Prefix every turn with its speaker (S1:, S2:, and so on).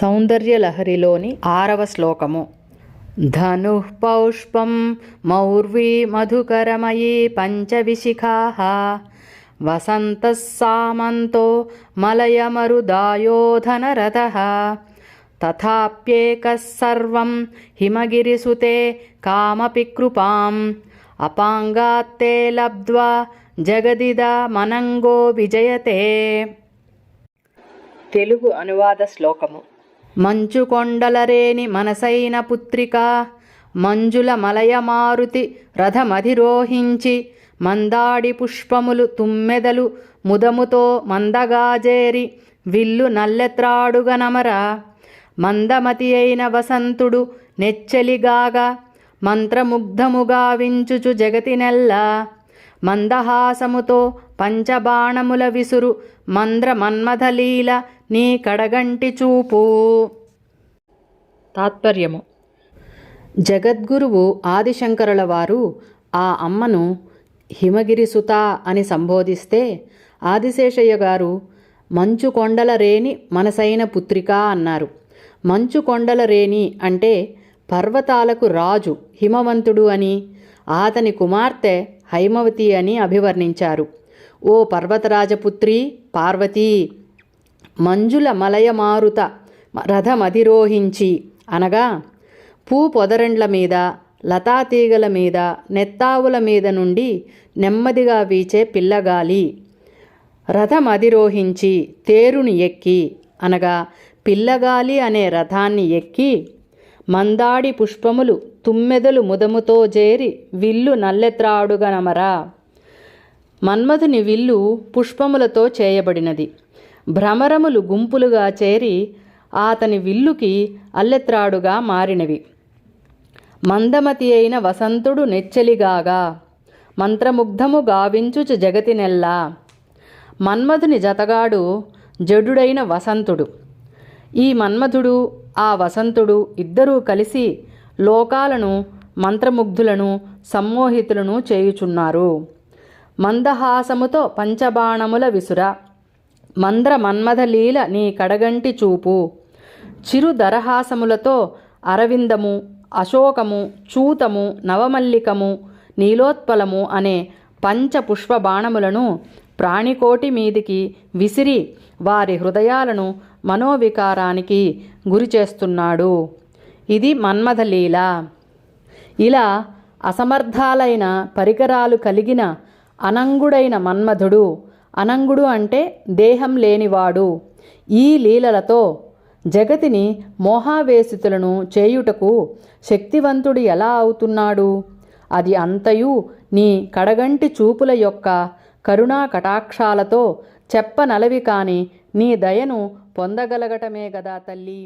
S1: సౌందర్యలహరిలోని ఆరవ శ్లోకము. ధను పౌష్పం మౌర్వీ మధుకరమయీ పంచవిశిఖాః. వసంతः సామంతో మలయమరుదాయోధనరథः. తథాప్యేకः సర్వం హిమగిరిసుతే కామపి కృపాం. అపాంగాత్తే లబ్ధ్వా జగదిద మనంగో విజయతే. తెలుగు అనువాద శ్లోకము. మంచు కొండలరేని మనసైన పుత్రిక మంజుల మలయమారుతి రథమధిరోహించి మందాడి పుష్పములు తుమ్మెదలు ముదముతో మందగాజేరి విల్లు నల్లెత్రాడుగనమర మందమతి అయిన వసంతుడు నెచ్చెలిగాగా మంత్రముగ్ధముగా వించుచు జగతి నెల్ల మందహాసముతో పంచబాణముల విసురు మంద్ర మన్మథలీల నీ కడగంటి చూపు. తాత్పర్యము. జగద్గురువు ఆదిశంకరుల వారు ఆ అమ్మను హిమగిరిసుత అని సంబోధిస్తే ఆదిశేషయ్య గారు మంచు కొండల రేణి మనసైన పుత్రిక అన్నారు. మంచు కొండల రేణి అంటే పర్వతాలకు రాజు హిమవంతుడు అని. అతని కుమార్తె హైమవతి అని అభివర్ణించారు. ఓ పర్వతరాజపుత్రి పార్వతీ మంజుల మలయమారుత రథమధిరోహించి అనగా పూ పొదరెండ్ల మీద లతాతీగల మీద నెత్తావుల మీద నుండి నెమ్మదిగా వీచే పిల్లగాలి. రథమధిరోహించి తేరుని ఎక్కి అనగా పిల్లగాలి అనే రథాన్ని ఎక్కి మందాడి పుష్పములు తుమ్మెదలు ముదముతో చేరి విల్లు నల్లెత్రాడుగనమరా. మన్మధుని విల్లు పుష్పములతో చేయబడినది. భ్రమరములు గుంపులుగా చేరి అతని విల్లుకి అల్లెత్రాడుగా మారినవి. మందమతి అయిన వసంతుడు నెచ్చలిగాగా. మంత్రముగ్ధము గావించుచు జగతినెల్లా. మన్మధుని జతగాడు జడుడైన వసంతుడు. ఈ మన్మధుడు ఆ వసంతుడు ఇద్దరూ కలిసి లోకాలను మంత్రముగ్ధులను సమ్మోహితులను చేయుచున్నారు. మందహాసముతో పంచబాణముల విసుర. మంద్ర మన్మథలీల నీ కడగంటి చూపు. చిరు దరహాసములతో అరవిందము అశోకము చూతము నవమల్లికము నీలోత్పలము అనే పంచపుష్ప బాణములను ప్రాణికోటి మీదికి విసిరి వారి హృదయాలను మనోవికారానికి గురి చేస్తున్నాడు ఇది మన్మథలీల ఇలా అసమర్థాలైన పరికరాలు కలిగిన అనంగుడైన మన్మధుడు అనంగుడు అంటే దేహం లేనివాడు ఈ లీలలతో జగతిని మోహావేశితులను చేయుటకు శక్తివంతుడు ఎలా అవుతున్నాడు? అది అంతయు నీ కడగంటి చూపుల యొక్క కరుణా కటాక్షాలతో చెప్పనలవి కాని నీ దయను పొందగలగటమే గదా తల్లి.